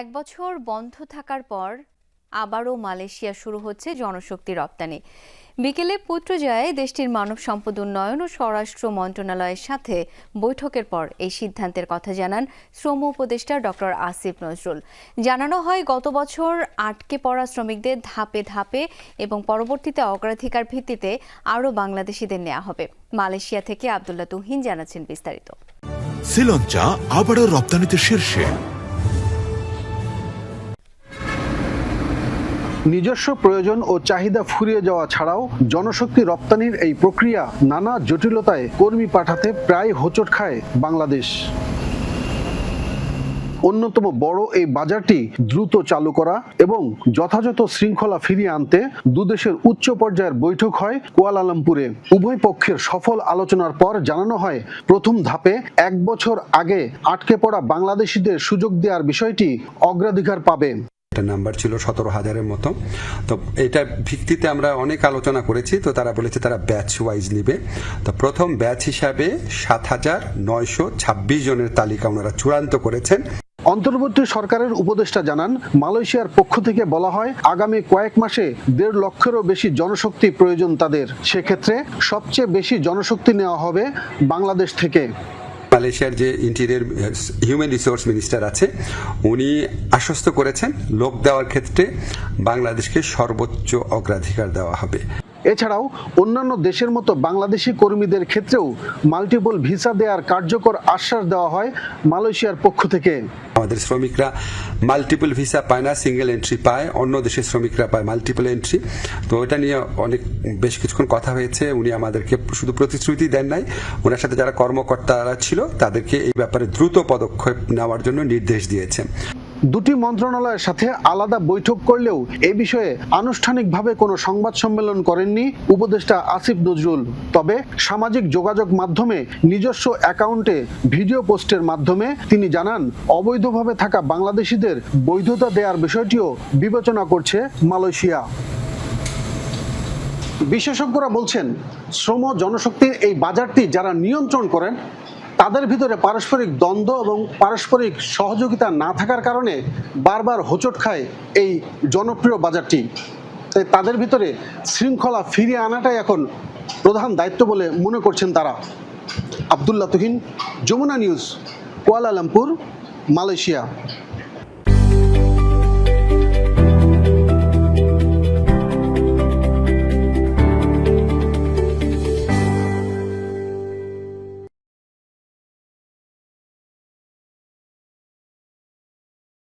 এক বছর বন্ধ থাকার পর আবারও মালয়েশিয়া শুরু হচ্ছে জনশক্তি রপ্তানি। বিকেলে পুত্রজয়ায় দেশটির মানব সম্পদ উন্নয়ন ও স্বরাষ্ট্র মন্ত্রণালয়ের সাথে বৈঠকের পর এই সিদ্ধান্তের কথা জানান শ্রম উপদেষ্টা ডক্টর আসিফ নজরুল। জানানো হয়, গত বছর আটকে পড়া শ্রমিকদের ধাপে ধাপে এবং পরবর্তীতে অগ্রাধিকার ভিত্তিতে আরও বাংলাদেশিদের নেওয়া হবে। মালয়েশিয়া থেকে আবদুল্লাহ তুহিন জানাচ্ছেন বিস্তারিত। শ্রীলঞ্চা আবারও রপ্তানিতে শীর্ষে। নিজস্ব প্রয়োজন ও চাহিদা ফুরিয়ে যাওয়া ছাড়াও জনশক্তি রপ্তানির এই প্রক্রিয়া নানা জটিলতায় কর্মী পাঠাতে প্রায় হোঁচট খায় বাংলাদেশ। অন্যতম বড় এই বাজারটি দ্রুত চালু করা এবং যথাযথ শৃঙ্খলা ফিরিয়ে আনতে দুদেশের উচ্চ পর্যায়ের বৈঠক হয় কুয়ালালামপুরে। উভয় পক্ষের সফল আলোচনার পর জানানো হয়, প্রথম ধাপে এক বছর আগে আটকে পড়া বাংলাদেশিদের সুযোগ দেওয়ার বিষয়টি অগ্রাধিকার পাবে। একটা নাম্বার ছিল সতেরো হাজারের মতো। তো এটা ভিত্তিতে আমরা অনেক আলোচনা করেছি। তো তারা বলেছে তারা ব্যাচ ওয়াইজ নিবে। তো প্রথম ব্যাচ হিসাবে সাত হাজার নয়শো ছাব্বিশ জনের তালিকা ওনারা চূড়ান্ত করেছেন। অন্তর্বর্তী সরকারের উপদেষ্টা জানান, মালয়েশিয়ার পক্ষ থেকে বলা হয়, আগামী কয়েক মাসে দেড় লক্ষেরও বেশি জনশক্তি প্রয়োজন তাদের। সেক্ষেত্রে সবচেয়ে বেশি জনশক্তি নেওয়া হবে বাংলাদেশ থেকে। মালয়েশিয়ার যে ইন্টেরিয়ার হিউম্যান রিসোর্স মিনিস্টার আছে, উনি আশ্বস্ত করেছেন, লোক দেওয়ার ক্ষেত্রে বাংলাদেশকে সর্বোচ্চ অগ্রাধিকার দেওয়া হবে। এছাড়াও অন্যান্য দেশের মতো বাংলাদেশি কর্মীদের ক্ষেত্রেও মাল্টিপল ভিসা দেওয়ার কার্যকর আশ্বাস দেওয়া হয় মালয়েশিয়ার পক্ষ থেকে। আমাদের শ্রমিকরা মাল্টিপল ভিসা পায় না সিঙ্গেল এন্ট্রি পায়, অন্য দেশের শ্রমিকরা পায় মাল্টিপল এন্ট্রি তো এটা নিয়ে অনেক, বেশ কিছুক্ষণ কথা হয়েছে, উনি আমাদেরকে শুধু প্রতিশ্রুতি দেন নাই, ওনার সাথে যারা কর্মকর্তারা ছিল, তাদেরকে এই ব্যাপারে দ্রুত পদক্ষেপ নেওয়ার জন্য নির্দেশ দিয়েছেন। দুটি মন্ত্রণালয়ের সাথে আলাদা বৈঠক করলেও এ বিষয়ে আনুষ্ঠানিকভাবে কোনো সংবাদ সম্মেলন করেননি উপদেষ্টা আসিফ নজরুল। তবে সামাজিক যোগাযোগ মাধ্যমে নিজস্ব অ্যাকাউন্টে ভিডিও পোস্টের মাধ্যমে তিনি জানান, অবৈধভাবে থাকা বাংলাদেশিদের বৈধতা দেওয়ার বিষয়টিও বিবেচনা করছে মালয়েশিয়া। বিশেষজ্ঞরা বলছেন, শ্রম জনশক্তির এই বাজারটি যারা নিয়ন্ত্রণ করেন তাদের ভিতরে পারস্পরিক দ্বন্দ্ব এবং পারস্পরিক সহযোগিতা না থাকার কারণে বারবার হোঁচট খায় এই জনপ্রিয় বাজারটি। তাই তাদের ভিতরে শৃঙ্খলা ফিরিয়ে আনাটাই এখন প্রধান দায়িত্ব বলে মনে করছেন তারা। Abdullah Tuhin, Jamuna news, Kuala Lumpur, Malaysia.